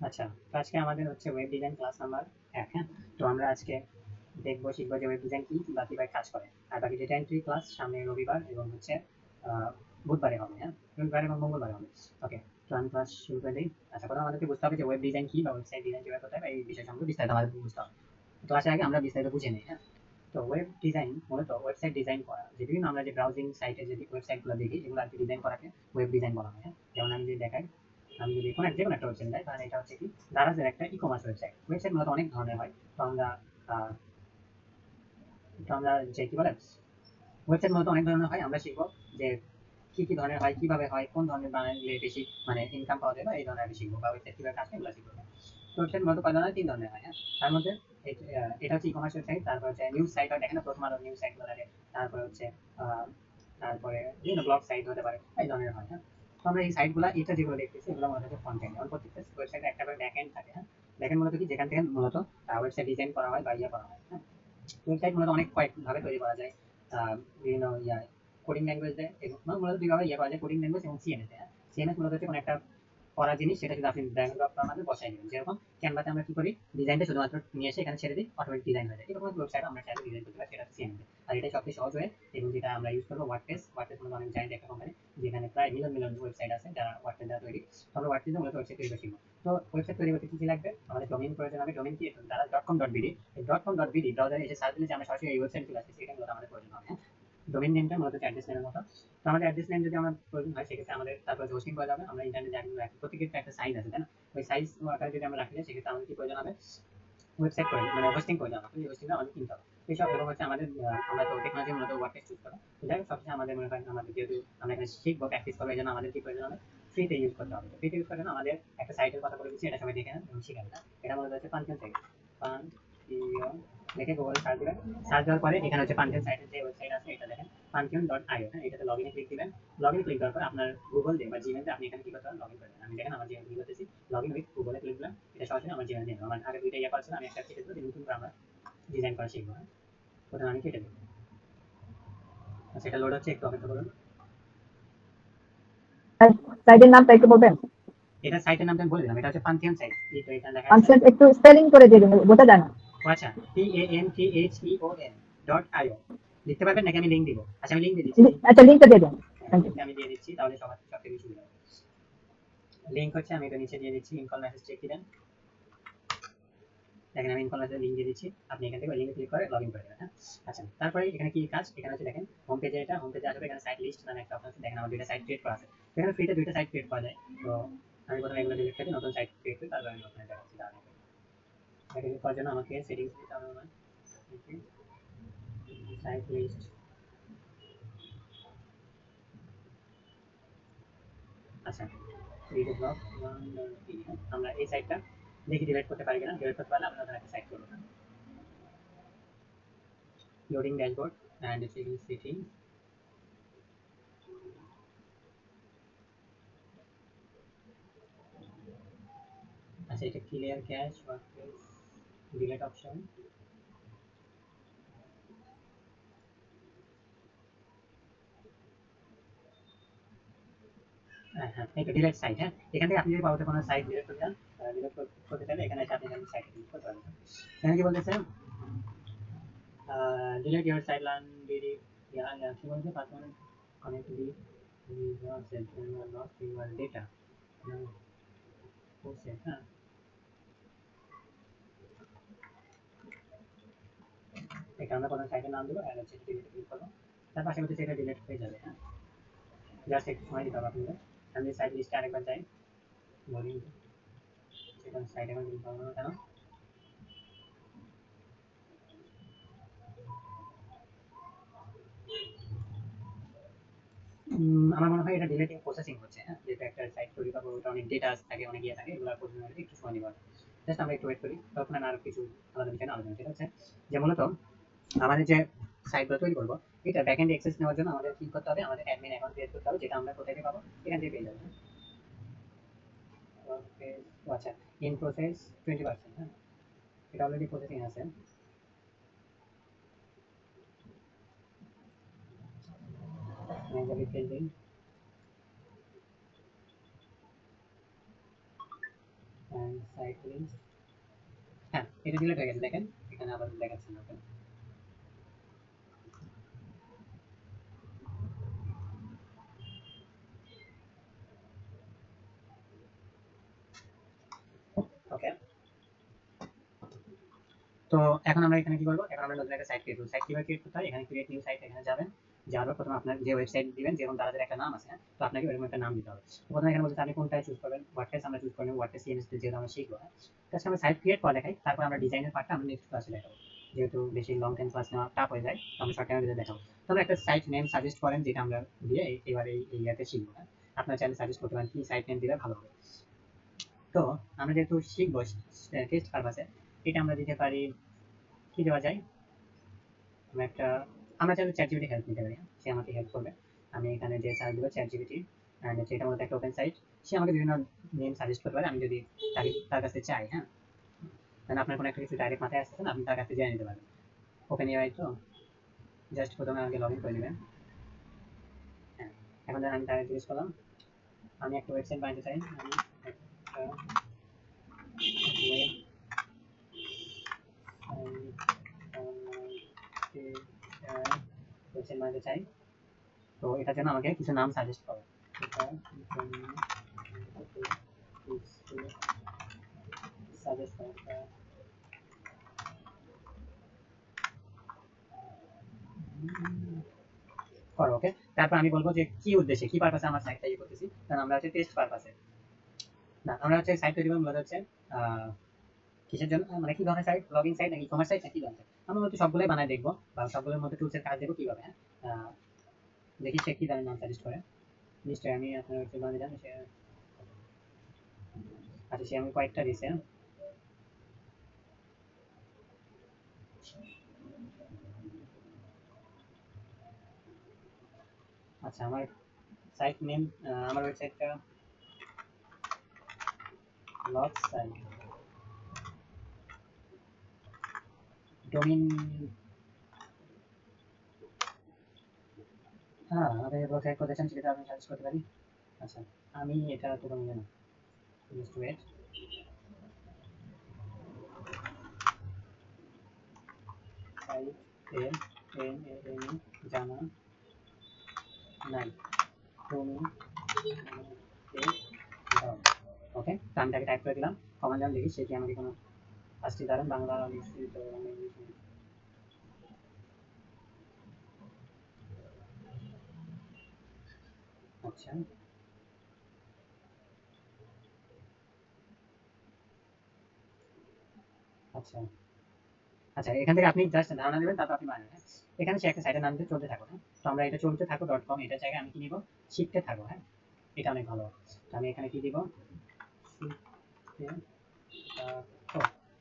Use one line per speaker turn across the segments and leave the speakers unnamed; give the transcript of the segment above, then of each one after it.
আচ্ছা আজকে আমাদের হচ্ছে ওয়েব ডিজাইন ক্লাস নাম্বার এক হ্যাঁ? তো আমরা আজকে দেখব, শিখব যে ওয়েব ডিজাইন কি বা কাজ করে। আর বাকি ডেটা এন্ট্রি ক্লাস সামনে রবিবার এবং হচ্ছে বুধবারে হবে হ্যাঁ? রবিবার এবং হবে। ওকে তো আমি ক্লাস শুরু করে দিই। আচ্ছা আমাদেরকে বুঝতে হবে যে ওয়েব ডিজাইন কি বা ওয়েবসাইট ডিজাইন কীভাবে করতে হবে, এই বিষয় সম্পর্কে বিস্তারিত আমাদের বুঝতে হবে। ক্লাসের আগে আমরা বিস্তারিত বুঝে নিই হ্যাঁ? তো ওয়েব ডিজাইন মূলত ওয়েবসাইট ডিজাইন করা। যে বিভিন্ন আমরা যে ব্রাউজিং সাইটে যে ওয়েবসাইটগুলো দেখি এগুলো আর কি ডিজাইন করাকে ওয়েব ডিজাইন বলা হয় হ্যাঁ? যেমন আমি যদি দেখাই আমি যদি কোনো যে কোনো একটা ওয়েবসাইট যাই তাহলে এটা হচ্ছে কি? দারাজের একটা ই কমার্স ওয়েবসাইট ওয়েবসাইট মূলত অনেক ধরনের হয়। তো আমরা তো আমরা যে কি বলে ওয়েবসাইট মূলত অনেক ধরনের হয় আমরা শিখব যে কি কি ধরনের হয় কীভাবে হয় কোন ধরনের বানালে বেশি মানে ইনকাম পাওয়া যায় বা এই ধরনের আমি শিখব বা ওয়েবসাইট কীভাবে কাজ এগুলো শিখব। তো ওয়েবসাইট মূলত কয় ধরনের তিন ধরনের হয় হ্যাঁ? তার মধ্যে এটা হচ্ছে ই কমার্স ওয়েবসাইট তারপর হচ্ছে নিউজ সাইট হয় দেখেন না, প্রথম আলো নিউজ সাইটগুলো থাকে তারপরে হচ্ছে তারপরে বিভিন্ন ব্লগ সাইট হতে পারে এই ধরনের হয় হ্যাঁ? আমরা এই সাইটগুলো এটা যেগুলো দেখতেছি, এগুলো মূলত ফ্রন্ট এন্ড এবং প্রত্যেকটা ওয়েবসাইটে একটা করে ব্যাক এন্ড থাকে হ্যাঁ? ব্যাক এন্ড মূলত কি? যেখান থেকে মূলত ওয়েবসাইট ডিজাইন করা হয় বা ইয়ে করা হয় হ্যাঁ? ওয়েবসাইট মূলত অনেক কয়েকভাবে তৈরি করা যায় বিভিন্ন ইয়া কোডিং ল্যাঙ্গুয়েজ দেয় মূলত দুইভাবে ইয়ে করা যায় কোডিং ল্যাঙ্গুয়েজ এবং সিএমএস হ্যাঁ? সিএমএস মূলত হচ্ছে কোনো একটা করা জিনিস, সেটা যদি আপনি করার মাধ্যমে বসাই দিবেন যেরকম ক্যানভাতে আমরা কি করি? ডিজাইনটা শুধুমাত্র নিয়ে এসে এখানে ছেড়ে দিই অটোমেটিক ডিজাইন হয়ে যায়। এরকম ওয়েবসাইট আমরা চাইলে ডিজাইন করতে পারি সেটা সিএমএস আর এটাই সবচেয়ে সহজ হয়ে, এবং যেটা আমরা ইউজ করব ওয়ার্ডপ্রেস ওয়ার্ডপ্রেস মূলত অনেক জায়গায় একটা কোম্পানি যেখানে প্রায় মিলিয়ন মিলিয়ন ওয়েবসাইট আছে যারা ওয়ার্ডপ্রেস দ্বারা তৈরি। আমরা ওয়ার্ডপ্রেসে মূলত ওয়েবসাইট তৈরি শিখব তো ওয়েবসাইট তৈরি করতে কি কি লাগবে? আমাদের ডোমেইন প্রয়োজন হবে ডোমেইন কি? তারা dot com dot BD dot com dot BD ব্রাউজারে এসে সার্চ দিলে যে আমরা সরাসরি এই ওয়েবসাইট চলে আসছি সেটা মূলত আমাদের প্রয়োজন হবে ডোমেইন নেমটা মূলত অ্যাড্রেস নেমের মতো। তো আমাদের অ্যাড্রেস নেম যদি আমার প্রয়োজন হয়, সেক্ষেত্রে আমাদের তারপর হোস্টিং করা যাবে। আমরা ইন্টারনেট জানি রাখি প্রত্যেকের একটা সাইজ আছে, তাই না? ওই সাইজ আকারে যদি আমরা রাখি, সেক্ষেত্রে আমাদের কি প্রয়োজন হবে? ওয়েবসাইট প্রয়োজন মানে হোস্টিং প্রয়োজন হবে। এই হোস্টিংটা আমাদের কিনতে হবে। এইসব এবং হচ্ছে আমাদের আমরা তো টেকনোলজি মূলত ওয়ার্ডপ্রেস চুজ করা। যাই হোক সবচেয়ে আমাদের মনে করেন আমাদের যেহেতু আমরা এখানে শিখব প্র্যাকটিস করব, এই জন্য আমাদের কি প্রয়োজন হবে? ফ্রিতে ইউজ করতে হবে। ফ্রিতে ইউজ করার জন্য আমাদের একটা সাইটের কথা বলে দিচ্ছি, এটা সবাই দেখে নেন শিখে নেন। এটা মূলত হচ্ছে পাঞ্চন থেকে। পান দেখে গুগলে সার্চ দিবেন। সার্চ দেওয়ার পরে এখানে হচ্ছে পাঞ্চন সাইটের যে ওয়েবসাইট আছে এটা দেখেন পাঞ্চন ডট আইও হ্যাঁ? এটাতে লগ ইনে ক্লিক দিবেন। লগ ইন ক্লিক করার পর আপনার গুগল দিয়ে বা জিমেল দিয়ে আপনি এখানে কি করতে পারেন? লগ ইন করবেন আমি দেখেন আমার জিমেল ক্লিক করতেছি লগ ইন উইথ গুগলে ক্লিক দিলাম। এটা সরাসরি আমার জিমেল দিয়ে আমার আগে দুইটা ইয়ে করা ছিল আমি একটা কেটে দেবো নতুন করে আমরা ডিজাইন করা শিখব হ্যাঁ? প্রথমে আমি কেটে দেবো আচ্ছা এটা লোড হচ্ছে একটু অপেক্ষা করুন।
সাইটের নামটা একটু বলবেন?
এটা সাইটের নামটা বলে দিলাম এটা হচ্ছে পান্থিয়ন সাইট এই তো এখানে দেখা
কনসেপ্ট একটু স্পেলিং করে দিয়ে দিন বোঝা যায় না।
আচ্ছা P A N T H E O N dot IO লিখতে পারবেন নাকি আমি লিংক দিব? আচ্ছা আমি লিংক দিয়ে দিচ্ছি।
আচ্ছা লিঙ্কটা দিয়ে দিন.
আমি দিয়ে দিচ্ছি তাহলে সবার সবথেকে সুবিধা হবে। লিংক হচ্ছে আমি এটা নিচে দিয়ে দিচ্ছি ইনকল মেসেজ চেক দিবেন দেখেন আমি ইনকল মেসেজ লিংক দিয়ে দিচ্ছি। আপনি এখান থেকে লিংকে ক্লিক করে লগ ইন করে দেবেন হ্যাঁ? আচ্ছা তারপরে এখানে কি কাজ? এখানে হচ্ছে দেখেন হোম পেজে এটা হোম পেজে আসবে এখানে সাইট লিস্ট নামে একটা অপশন আছে। দেখেন আমার দুইটা সাইট ক্রিয়েট করা আছে। এখানে ফ্রিতে দুইটা সাইট ক্রিয়েট করা যায়। তো আমি প্রথমে এগুলো ডিলিট করে নতুন সাইট ক্রিয়েট করি তারপর আমি নতুন দেখাচ্ছি। ক্লিক করার জন্য আমাকে সেটিংস দিতে হবে আমার। সাইট লিস্ট আচ্ছা রিড ব্লক আমরা এই সাইটটা দেখি ডিলিট করতে পারি কিনা? ডিলিট করতে পারলে আমরা নতুন সাইট করব। লোডিং ড্যাশবোর্ড অ্যান্ড সেটিং আচ্ছা এটা ক্লিয়ার ক্যাশ ওয়ার্কপ্লেস হ্যাঁ হ্যাঁ হ্যাঁ। ইউর লস ইউর ডেটা হ্যাঁ আমরা নাম দেবো ডিলিট ক্লিক করব তার সেটা ডিলিট হয়ে যাবে হ্যাঁ। জাস্ট একটু সময় দিতে হবে আপনাদের। আমি লিস্টে আরেকবার যাই বলি। সেটা না কেন? আমার মনে হয় এটা ডিলেটিং প্রসেসিং হচ্ছে হ্যাঁ। যেটা একটা সাইট তৈরি করব, ওটা অনেক ডেটা থাকে, অনেক ইয়ে থাকে, এগুলো প্রসেসিং একটু সময় নিবে জাস্ট আমরা একটু ওয়েট করি। তখন আরও কিছু আলাদা বিষয় আলোচনা সেটা হচ্ছে যে মূলত আমাদের যে সাইটগুলো তৈরি করব, এটা ব্যাক এন্ড অ্যাক্সেস নেওয়ার জন্য আমাদের কি করতে হবে? আমাদের অ্যাডমিন অ্যাকাউন্ট ক্রিয়েট করতে হবে, যেটা আমরা কোথায় থেকে পাবো? এখান থেকে পেয়ে যাব। আচ্ছা ইন প্রসেস টোয়েন্টি পার্সেন্ট হ্যাঁ? এটা অলরেডি প্রসেসিং আছে। হ্যাঁ এটা ডিলিট হয়ে গেছে, দেখেন। এখানে আবার দেখাচ্ছে না ওকে ওকে তো এখন আমরা এখানে কি করব? এখন আমরা নতুন একটা সাইট ক্রিয়েট করব। সাইট কীভাবে ক্রিয়েট করতে হয়? এখানে ক্রিয়েট নিউ সাইট এখানে যাবেন। যাওয়ার পর প্রথমে আপনার যে ওয়েবসাইট দিবেন, যেরকম তাদের একটা নাম আছে? তো আপনাকে ওইরকম একটা নাম দিতে হবে। প্রথমে এখানে বলতে আপনি কোনটাই চুজ করবেন? ওয়ার্ডপ্রেস আমরা চুজ করবেন ওয়ার্ডপ্রেস সিএমএস যেহেতু আমরা শিখব হ্যাঁ? তো আমরা সাইট ক্রিয়েট করে দেখাই। তারপর আমরা ডিজাইনের পার্টটা আমরা নেক্সট ক্লাসে দেখাবো। যেহেতু বেশি লং টাইম ক্লাস নেওয়া টাফ হয়ে যায়, তো আমরা শর্ট টাইমের ভিতরে দেখাবো। তো আমরা একটা সাইট নেম সাজেস্ট করেন, যেটা আমরা দিয়ে এবার এই ইয়াতে শিখব হ্যাঁ? আপনার চ্যানেল সাজেস্ট করতে পারেন কি সাইট নেম দিলে ভালো হবে। তো আমরা যেহেতু শিখব টেস্ট পারপাসে এটা আমরা দিতে পারি কি দেওয়া যায়? আমি একটা, আমরা চাইলে চ্যাট জিবিটি হেল্প নিতে পারি? সে আমাকে হেল্প করবে। আমি এখানে যে সার্চ দেবো চ্যাট জিবিটি অ্যান্ড এটা মধ্যে একটা ওপেন সাইট সে আমাকে বিভিন্ন নেম সাজেস্ট করতে পারে। আমি যদি তাকে, তার কাছে চাই হ্যাঁ? মানে আপনার কোনো একটা কিছু ডাইরেক্ট মাথায় আসতেছে না, আপনি তার কাছে জেনে নিতে পারেন। ওপেন এআই তো জাস্ট প্রথমে আগে লগ ইন করে নেবেন। হ্যাঁ এখন আমি তাকে জিজ্ঞেস করলাম, আমি একটা ওয়েবসাইট বানাতে চাই। আমি একটা ওয়েবসাইট বানাতে চাই। তো এটার জন্য আমাকে কিছু নাম সাজেস্ট করো। সাজেস্ট করো করো ওকে তারপর আমি বলব যে কি উদ্দেশ্যে, কি পারপাসে আমার সাইটটা ইয়ে করতেছি? কারণ আমরা হচ্ছে টেস্ট পারপাসে না, আমরা হচ্ছে সাইট তৈরি করব হচ্ছে কিসের জন্য? মানে কি ধরনের সাইট ব্লগিং সাইট নাকি কমার্স সাইট নাকি ধরনের আমরা মূলত সবগুলোই বানায় দেখব বা সবগুলোর মধ্যে টুলসের কাজ দেখব কীভাবে হ্যাঁ? দেখি সে কি ধরনের নাম সাজেস্ট করে। নিশ্চয়ই আমি আপনার একটু বানিয়ে জানি সে আচ্ছা সে আমি কয়েকটা দিছে আচ্ছা আমার সাইট নেম আমার ওয়েবসাইটটা লগ সাইট ডোমিন হ্যাঁ আমাদের সেটা আমি করতে পারি। আচ্ছা আমি এটা তো আমি জানি জাস্ট জানা নাই। ডোমিন ওকে তো আমি তাকে টাইপ করে দিলাম। কমান্ড লাইন দেখি সে কি আমাকে কোনো ফার্স্টে দাঁড়ান বাংলা আচ্ছা এখান থেকে আপনি জাস্ট ধারণা নেবেন, তারপর আপনি বানাবেন হ্যাঁ? এখানে সে একটা সাইটের নাম দিয়ে চলতে থাকো হ্যাঁ? তো আমরা এটা চলতে থাকো ডট কম এটার জায়গায় আমি কি নিব? শিখতে থাকো হ্যাঁ? এটা অনেক ভালো। তো আমি এখানে কি দিব? শিখতে।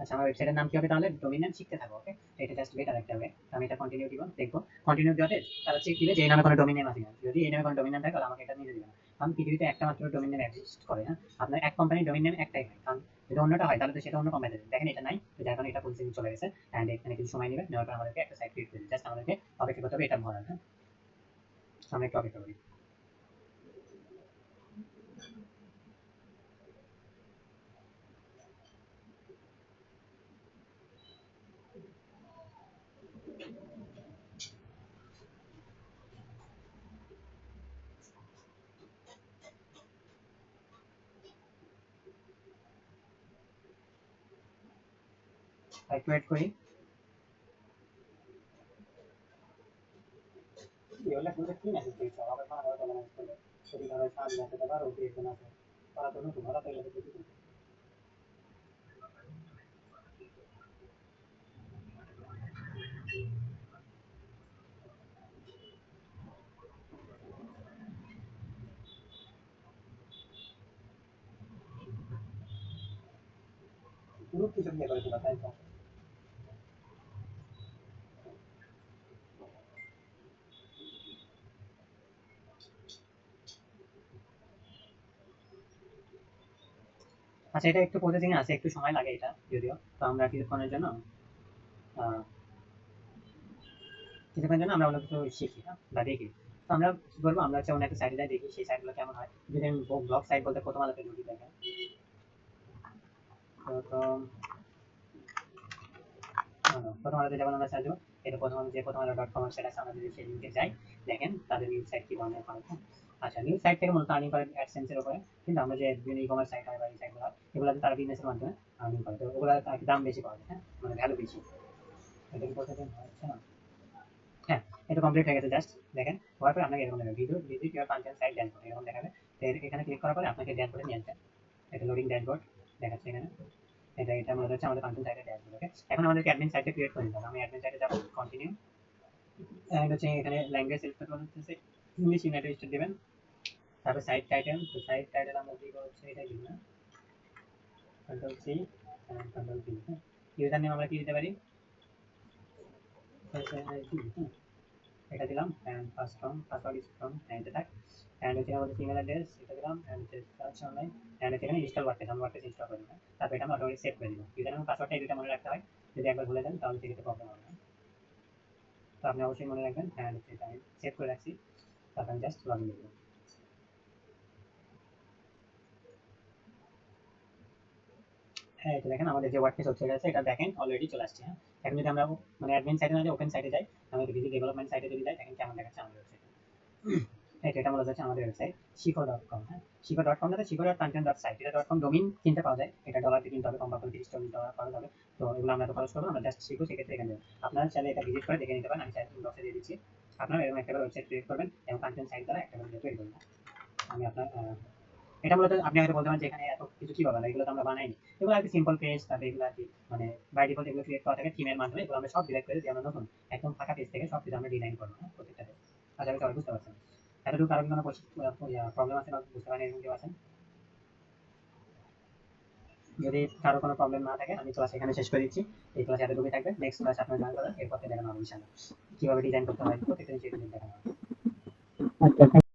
আচ্ছা আমার ওয়েবসাইটের নাম কি হবে তাহলে? ডোমিন নাম শিখতে থাকো ওকে এটা জাস্ট বেটার একটা হবে আমি এটা কন্টিনিউ দিব, দেখব। কন্টিনিউ দেওয়াতে তারা চেক দিবে যে নামে কোনো ডোমিন নেম আছে যদি এই নামে কোনো ডোমিন নেম থাকে আমাকে এটা নিতে দিবে না কারণ পৃথিবীতে একটা মাত্র ডোমিন নেম এক্সিস্ট করে হ্যাঁ আপনার এক কোম্পানির ডোমিন নেম একটাই হয়। কারণ যদি অন্যটা হয়, তাহলে তো সেটা অন্য কোম্পানি দেখেন, এটা নাই। তো যার কারণে এটা ফুল চলে গেছে। অ্যান্ড এখানে কিছু সময় নেবে। নেওয়ার পর আমাদেরকে একটা সাইট ক্রিয়েট করে জাস্ট আমাদেরকে অপেক্ষা করতে হবে, এটা ভরার হ্যাঁ? আমরা একটু অপেক্ষা করি। একটু ওয়েট করি এগুলো কিন্তু কি মেসেজ দিয়েছে? আবার কোনো আবার বলা মেসেজ করবে যদি ধরো সাত বছর আবার ওকে একজন আছে তারা তো নতুন ওরা তো এগুলো কিছু গ্রুপ কিছু নিয়ে করেছিল তাই তো আচ্ছা এটা একটু প্রসেসিং আছে একটু সময় লাগে এটা যদিও। তো আমরা কিছুক্ষণের জন্য কিছুক্ষণের জন্য আমরা অন্য কিছু শিখি হ্যাঁ, বা দেখি। তো আমরা কি করব? আমরা হচ্ছে অন্য একটা সাইডে দেখি সেই সাইটগুলো কেমন হয়। যদি আমি ব্লগ সাইট বলতে প্রথম আলোতে ঢুকি দেখেন। প্রথম আলোতে যখন আমরা সার্চ এটা প্রথম যে প্রথম আলো ডট কম সেটা আমরা যদি সেই লিঙ্কে যাই দেখেন তাদের নিউজ সাইট কি ধরনের হ্যাঁ? আচ্ছা নিউজ সাইট থেকে মূলত আর্নিং করে অ্যাডসেন্সের উপরে, কিন্তু আমরা যে বিভিন্ন ই কমার্স সাইট হয় বা এই সাইটগুলো হয় তারা বিজনেসের মাধ্যমে আর্নিং করে। তো ওগুলো দাম বেশি পাওয়া যায় হ্যাঁ? মানে ভ্যালু বেশি। না হ্যাঁ এটা কমপ্লিট হয়ে গেছে জাস্ট দেখেন। হওয়ার পরে আপনাকে এরকম video visit your content site dashboard এরকম দেখাবে। তো এখানে ক্লিক করার পরে আপনাকে ড্যাশবোর্ডে নিয়ে আসবে। এটা লোডিং ড্যাশবোর্ড দেখাচ্ছে এখানে। এটা এটা মনে হচ্ছে আমাদের কন্টেন্ট সাইটের ড্যাশবোর্ড ওকে এখন আমাদেরকে অ্যাডমিন সাইটে ক্রিয়েট করে দিতে হবে। আমি অ্যাডমিন সাইটে যাব কন্টিনিউ হচ্ছে এখানে ল্যাঙ্গুয়েজ সিলেক্ট করতে হচ্ছে ইংলিশ ইউনাইটেড স্টেট দিবেন। তারপর সাইট টাইটেল তো সাইট টাইটেল আমরা দিব হচ্ছে এটা দিব না control C control V user name আমরা কি দিতে পারি? এটা দিলাম from and attack and হচ্ছে আমাদের email address, এটা দিলাম online, and এখানে install WordPress আমরা WordPress install করে দিলাম। তারপর এটা আমরা সেভ করে দিব ইউজার এবং পাসওয়ার্ডটা এই দুটো মনে রাখতে হয়। যদি একবার ভুলে যান, তাহলে সেক্ষেত্রে প্রবলেম হবে না। তো আপনি অবশ্যই মনে রাখবেন এটা আমি সেভ করে রাখছি। তারপর আমি জাস্ট লগ ইন হ্যাঁ এটা দেখেন আমাদের যে ওয়ার্ডপ্রেস ওয়েবসাইট আছে, এটা ব্যাকএন্ড অলরেডি চলে আসছে হ্যাঁ। এখন যদি আমরা মানে অ্যাডমিন সাইটে না ওপেন সাইটে যাই আমি যদি ডেভেলপমেন্ট সাইটে যদি যাই, দেখেন কেমন দেখাচ্ছে আমাদের ওয়েবসাইট এটা এটা মূলত হচ্ছে আমাদের ওয়েবসাইট শিখো ডট কম হ্যাঁ। শিখো ডট কম না শিখো ডট কন্টেন্ট ডট সাইট এটা ডট কম ডোমিন কিনতে পাওয়া যায়। এটা ডলার কিনতে হবে, কম করে তিরিশ ডলার তো এগুলো আমরা তো খরচ করব, আমরা জাস্ট শিখব, সেক্ষেত্রে এখানে আপনারা চাইলে এটা ভিজিট করে দেখে নিতে পারেন, আমি চাইলে দিয়ে দিচ্ছি। আপনারা এরকম একটা ওয়েবসাইট ক্রিয়েট করবেন এবং কন্টেন্ট সাইট দ্বারা একটা করে তৈরি করবেন আমি আপনার এটা মূলত আপনি হয়তো বলতে পারেন যে এখানে এত কিছু কি বলা এগুলো তো আমরা বানাইনি। এগুলো আর কি সিম্পল পেজ তারপরে এগুলো আর কি মানে বাই ডিফল্ট এগুলো ক্রিয়েট করা থাকে থিমের মাধ্যমে। এগুলো আমরা সব ডিলেট করে দিই আমরা নতুন একদম ফাঁকা পেজ থেকে সব কিছু আমরা ডিজাইন করব হ্যাঁ প্রত্যেকটা পেজ আশা করি সবাই বুঝতে পারছেন। এতটুকু কারও কি কোনো প্রবলেম আছে বা বুঝতে পারেন এরকম কেউ আছেন? যদি কারও কোনো প্রবলেম না থাকে, আমি ক্লাস এখানে শেষ করে দিচ্ছি। এই ক্লাস এতটুকুই থাকবে। নেক্সট ক্লাস আপনারা জয়েন করবেন। এরপর দেখানো হবে ইনশাআল্লাহ। কীভাবে ডিজাইন করতে হয়, প্রত্যেকটা জিনিস দেখানো হবে।
আচ্ছা